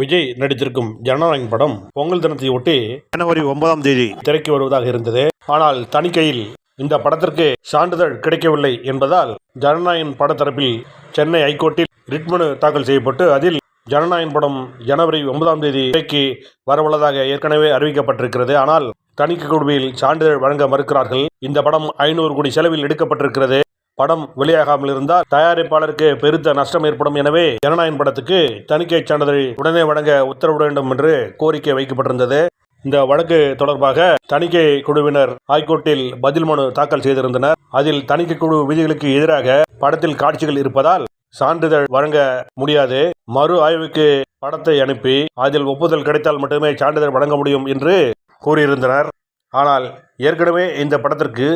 விஜய் நடித்திருக்கும் ஜனநாயகன் படம் பொங்கல் தினத்தை ஒட்டி ஜனவரி ஒன்பதாம் தேதி திரைக்கு வருவதாக இருந்தது. ஆனால் தணிக்கையில் இந்த படத்திற்கு சான்றிதழ் கிடைக்கவில்லை என்பதால் ஜனநாயகன் படத்தரப்பில் சென்னை ஐகோர்ட்டில் ரிட் மனு தாக்கல் செய்யப்பட்டு அதில் ஜனநாயகன் படம் ஜனவரி ஒன்பதாம் தேதி திரைக்கு வரவுள்ளதாக ஏற்கனவே அறிவிக்கப்பட்டிருக்கிறது. ஆனால் தணிக்கை குழுவில் சான்றிதழ் வழங்க மறுக்கிறார்கள். இந்த படம் ஐநூறு கோடி செலவில் எடுக்கப்பட்டிருக்கிறது. படம் வெளியாகாமல் இருந்தால் தயாரிப்பாளருக்கு பெருத்த நஷ்டம் ஏற்படும். எனவே ஜனநாயகன் படத்துக்கு தணிக்கை சான்றிதழ் உடனே வழங்க உத்தரவிட வேண்டும் என்று கோரிக்கை வைக்கப்பட்டிருந்தது. இந்த வழக்கு தொடர்பாக தணிக்கை குழுவினர் ஹைகோர்ட்டில் பதில் மனு தாக்கல் செய்திருந்தனர். அதில் தணிக்கை குழு விதிகளுக்கு எதிராக படத்தில் காட்சிகள் இருப்பதால் சான்றிதழ் வழங்க முடியாது. மறு ஆய்வுக்கு படத்தை அனுப்பி அதில் ஒப்புதல் கிடைத்தால் மட்டுமே சான்றிதழ் வழங்க முடியும் என்று கூறியிருந்தனர். ஆனால் ஏற்கனவே இந்த படத்திற்கு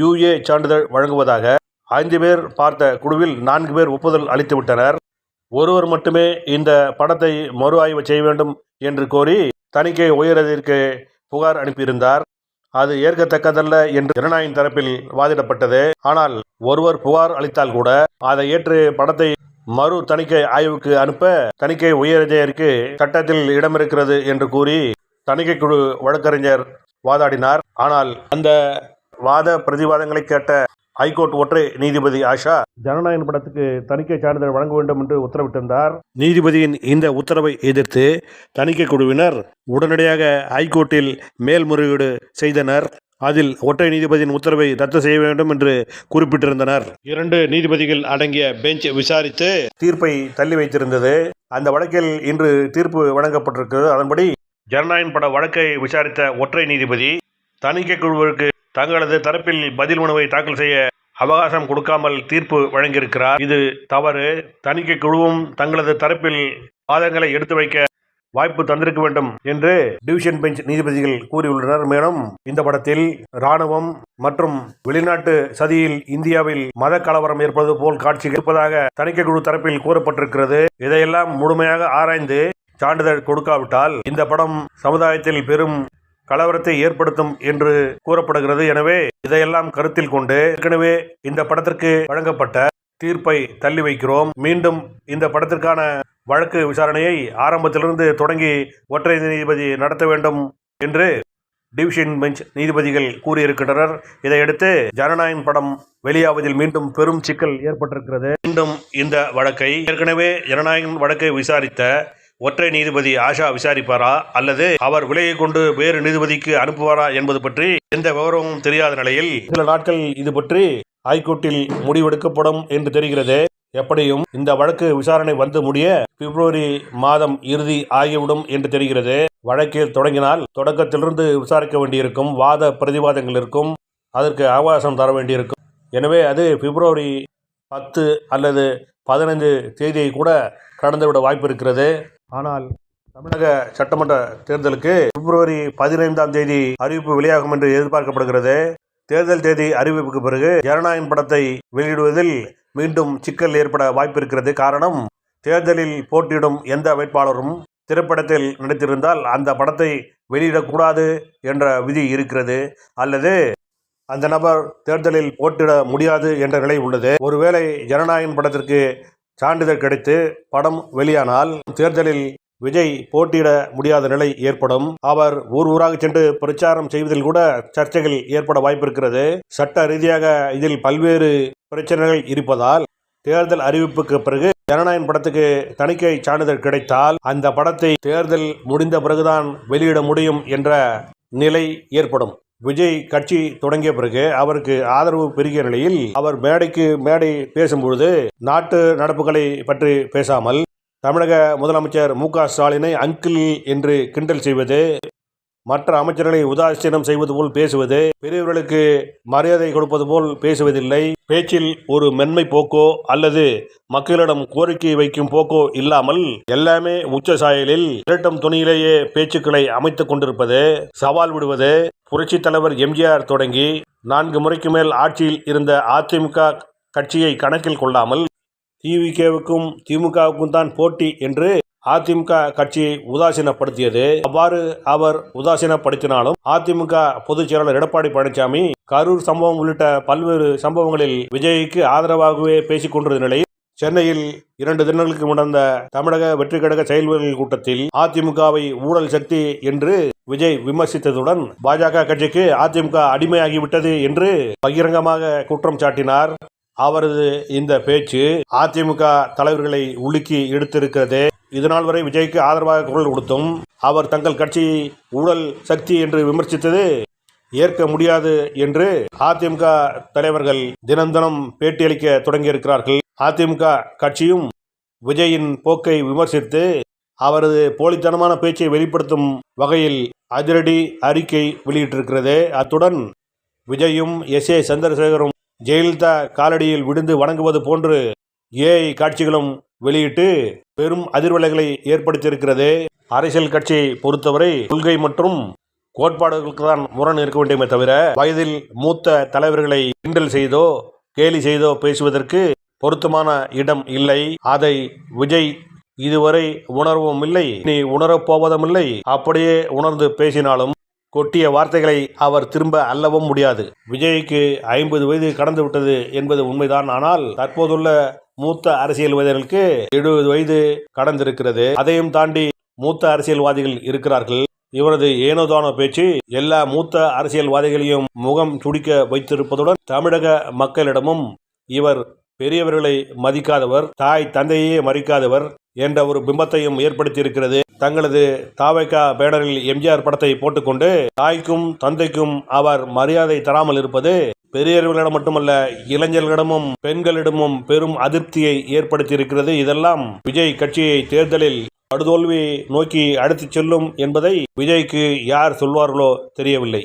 யுஏ சான்றிதழ் வழங்குவதாக ஐந்து பேர் பார்த்த குழுவில் நான்கு பேர் ஒப்புதல் அளித்துவிட்டனர் ஒருவர் மட்டுமே இந்த படத்தை மறு ஆய்வு செய்ய வேண்டும் என்று கோரி தணிக்கை உயரதிற்கு புகார் அனுப்பியிருந்தார். அது ஏற்கத்தக்கதல்ல என்று ஜனநாயகம் தரப்பில் வாதிடப்பட்டது. ஆனால் ஒருவர் புகார் அளித்தால் கூட அதை ஏற்று படத்தை மறு தணிக்கை ஆய்வுக்கு அனுப்ப தணிக்கை உயரதிகாரிக்கு சட்டத்தில் இடம் இருக்கிறது என்று கூறி தணிக்கை குழு வழக்கறிஞர் வாதாடினார். ஆனால் அந்த வாத பிரதிவாதங்களை கேட்ட ஹைகோர்ட் ஒற்றை நீதிபதி ஆஷா ஜனநாயகன் படத்துக்கு தணிக்கை சான்றிதழ் வழங்க வேண்டும் என்று உத்தரவிட்டிருந்தார். நீதிபதியின் இந்த உத்தரவை எதிர்த்து தணிக்கை குழுவினர் உடனடியாக ஹைகோர்ட்டில் மேல்முறையீடு செய்தனர். அதில் ஒற்றை நீதிபதியின் உத்தரவை ரத்து செய்ய வேண்டும் என்று குறிப்பிட்டிருந்தனர். இரண்டு நீதிபதிகள் அடங்கிய பெஞ்ச் விசாரித்து தீர்ப்பை தள்ளி வைத்திருந்தது. அந்த வழக்கில் இன்று தீர்ப்பு வழங்கப்பட்டிருக்கிறது. அதன்படி ஜனநாயகன் பட வழக்கை விசாரித்த ஒற்றை நீதிபதி தணிக்கை குழுவிற்கு தங்களது தரப்பில் பதில் மனுவை தாக்கல் செய்ய அவகாசம் கொடுக்காமல் தீர்ப்பு வழங்கியிருக்கிறார். இது தவறு. தணிக்கை குழுவும் தங்களது தரப்பில் வாதங்களை எடுத்து வைக்க வாய்ப்பு தந்திருக்க வேண்டும் என்று டிவிஷன் பெஞ்ச் நீதிபதிகள் கூறியுள்ளனர். மேலும் இந்த படத்தில் ராணுவம் மற்றும் வெளிநாட்டு சதியில் இந்தியாவில் மத கலவரம் ஏற்பது போல் காட்சிகள் இருப்பதாக தணிக்கை குழு தரப்பில் கூறப்பட்டிருக்கிறது. இதையெல்லாம் முழுமையாக ஆராய்ந்து சான்றிதழ் கொடுக்காவிட்டால் இந்த படம் சமுதாயத்தில் பெரும் கலவரத்தை ஏற்படுத்தும் என்று கூறப்படுகிறது. எனவே இதையெல்லாம் கருத்தில் கொண்டு ஏற்கனவே இந்த படத்திற்கு வழங்கப்பட்ட தீர்ப்பை தள்ளி வைக்கிறோம். மீண்டும் இந்த படத்திற்கான வழக்கு விசாரணையை ஆரம்பத்திலிருந்து தொடங்கி ஒற்றை நீதிபதி நடத்த வேண்டும் என்று டிவிஷன் பெஞ்ச் நீதிபதிகள் கூறியிருக்கின்றனர். இதையடுத்து ஜனநாயகன் படம் வெளியாவதில் மீண்டும் பெரும் சிக்கல் ஏற்பட்டிருக்கிறது. மீண்டும் இந்த வழக்கை ஏற்கனவே ஜனநாயகன் வழக்கை விசாரித்த ஒற்றை நீதிபதி ஆஷா விசாரிப்பாரா? அல்லது அவர் விலையை கொண்டு வேறு நீதிபதிக்கு அனுப்புவாரா என்பது பற்றி எந்த விவரமும் தெரியாத நிலையில் சில நாட்கள் இது பற்றி ஹைகோர்ட்டில் முடிவெடுக்கப்படும் என்று தெரிகிறது. எப்படியும் இந்த வழக்கு விசாரணை வந்து முடிய பிப்ரவரி மாதம் இறுதி ஆகிவிடும் என்று தெரிகிறது. வழக்கில் தொடங்கினால் தொடக்கத்திலிருந்து விசாரிக்க வேண்டியிருக்கும் வாத பிரதிவாதங்கள் இருக்கும் அதற்கு அவகாசம் தர வேண்டியிருக்கும். எனவே அது பிப்ரவரி பத்து அல்லது பதினைந்து தேதியை கூட கடந்துவிட வாய்ப்பு இருக்கிறது. ஆனால் தமிழக சட்டமன்ற தேர்தலுக்கு பிப்ரவரி பதினைந்தாம் தேதி அறிவிப்பு வெளியாகும் என்று எதிர்பார்க்கப்படுகிறது. தேர்தல் தேதி அறிவிப்புக்கு பிறகு ஜனநாயகன் படத்தை வெளியிடுவதில் மீண்டும் சிக்கல் ஏற்பட வாய்ப்பு இருக்கிறது காரணம் தேர்தலில் போட்டியிடும் எந்த வேட்பாளரும் திரைப்படத்தில் நடித்திருந்தால் அந்த படத்தை வெளியிடக்கூடாது என்ற விதி இருக்கிறது. அல்லது அந்த நபர் தேர்தலில் போட்டியிட முடியாது என்ற நிலை உள்ளது. ஒருவேளை ஜனநாயகன் படத்திற்கு சான்றிதழ் கிடைத்து படம் வெளியானால் தேர்தலில் விஜய் போட்டியிட முடியாத நிலை ஏற்படும். அவர் ஊர் ஊராக சென்று பிரச்சாரம் செய்வதில் கூட சர்ச்சைகள் ஏற்பட வாய்ப்பிருக்கிறது. சட்ட ரீதியாக இதில் பல்வேறு பிரச்சனைகள் இருப்பதால் தேர்தல் அறிவிப்புக்கு பிறகு ஜனநாயகன் படத்துக்கு தணிக்கை சான்றிதழ் கிடைத்தால் அந்த படத்தை தேர்தல் முடிந்த பிறகுதான் வெளியிட முடியும் என்ற நிலை ஏற்படும். விஜய் கட்சி தொடங்கிய பிறகு அவருக்கு ஆதரவு பெருகிய நிலையில் அவர் மேடைக்கு மேடை பேசும்பொழுது நாட்டு நடப்புகளை பற்றி பேசாமல் தமிழக முதலமைச்சர் மு க ஸ்டாலினை அங்கிள் என்று கிண்டல் செய்வது மற்ற அமைச்சர்களை உதாசீனம் செய்வது போல் பேசுவது பெரியவர்களுக்கு மரியாதை கொடுப்பது போல் பேசுவதில்லை. பேச்சில் ஒரு மென்மை போக்கோ அல்லது மக்களிடம் கோரிக்கை வைக்கும் போக்கோ இல்லாமல் எல்லாமே உச்ச சாயலில் இரட்டம் துணியிலேயே பேச்சுக்களை அமைத்துக் கொண்டிருப்பது சவால் விடுவது புரட்சித் தலைவர் எம்ஜிஆர் தொடங்கி நான்கு முறைக்கு மேல் ஆட்சியில் இருந்த அதிமுக கட்சியை கணக்கில் கொள்ளாமல் திமுகவுக்கும் திமுகவுக்கும் தான் போட்டி என்று அதிமுக கட்சியை உதாசீனப்படுத்தியது. அவ்வாறு அவர் உதாசீனப்படுத்தினாலும் அதிமுக பொதுச் செயலாளர் எடப்பாடி பழனிசாமி கரூர் சம்பவம் உள்ளிட்ட பல்வேறு சம்பவங்களில் விஜய்க்கு ஆதரவாகவே பேசிக் கொண்டிருந்த நிலையில் சென்னையில் இரண்டு தினங்களுக்கு நடந்த தமிழக வெற்றி கழக செயல்வர்கள் கூட்டத்தில் அதிமுகவை ஊழல் சக்தி என்று விஜய் விமர்சித்ததுடன் பாஜக கட்சிக்கு அதிமுக அடிமையாகிவிட்டது என்று பகிரங்கமாக குற்றம் சாட்டினார். அவரது இந்த பேச்சு அதிமுக தலைவர்களை உலுக்கி எடுத்திருக்கிறது. இதனால் வரை விஜய்க்கு ஆதரவாக குரல் கொடுத்தும் அவர் தங்கள் கட்சி ஊழல் சக்தி என்று விமர்சித்தது ஏற்க முடியாது என்று அதிமுக தலைவர்கள் தினம் தினம் பேட்டியளிக்க தொடங்கியிருக்கிறார்கள். அதிமுக கட்சியும் விஜயின் போக்கை விமர்சித்து அவரது போலித்தனமான பேச்சை வெளிப்படுத்தும் வகையில் அதிரடி அறிக்கை வெளியிட்டிருக்கிறது. அத்துடன் விஜயும் எஸ். ஏ. சந்திரசேகரும் ஜெயலலிதா காலடியில் விழுந்து வணங்குவது போன்று ஏஐ காட்சிகளும் வெளியிட்டு பெரும் அதிர்வலைகளை ஏற்படுத்தியிருக்கிறது. அரசியல் கட்சியை பொறுத்தவரை கொள்கை மற்றும் கோட்பாடுகளுக்கு தான் முரண் இருக்க வேண்டுமே தவிர வயதில் மூத்த தலைவர்களை கிண்டல் செய்தோ கேலி செய்தோ பேசுவதற்கு பொருத்தமான இடம் இல்லை. அதை விஜய் இதுவரை உணர்வும் இல்லை நீ உணரப்போவதும் இல்லை. அப்படியே உணர்ந்து பேசினாலும் கொட்டிய வார்த்தைகளை அவர் திரும்ப அல்லவும் முடியாது. விஜய்க்கு ஐம்பது வயது கடந்து விட்டது என்பது உண்மைதான். ஆனால் தற்போதுள்ள மூத்த அரசியல்வாதிகளுக்கு எழுபது வயது கடந்திருக்கிறது. அதையும் தாண்டி மூத்த அரசியல்வாதிகள் இருக்கிறார்கள். இவரது ஏனோதான பேச்சு எல்லா மூத்த அரசியல்வாதிகளையும் முகம் துடிக்க வைத்திருப்பதுடன் தமிழக மக்களிடமும் இவர் பெரியவர்களை மதிக்காதவர் தாய் தந்தையே மறிக்காதவர் என்ற ஒரு பிம்பத்தையும் ஏற்படுத்தியிருக்கிறது. தங்களது தாவைக்கா பேனரில் எம்ஜிஆர் படத்தை போட்டுக்கொண்டு தாய்க்கும் தந்தைக்கும் அவர் மரியாதை தராமல் இருப்பது பெரியவர்களிடம் மட்டுமல்ல இளைஞர்களிடமும் பெண்களிடமும் பெரும் அதிருப்தியை ஏற்படுத்தியிருக்கிறது. இதெல்லாம் விஜய் கட்சியை தேர்தலில் படுதோல்வி நோக்கி அழைத்துச் செல்லும் என்பதை விஜய்க்கு யார் சொல்வார்களோ தெரியவில்லை.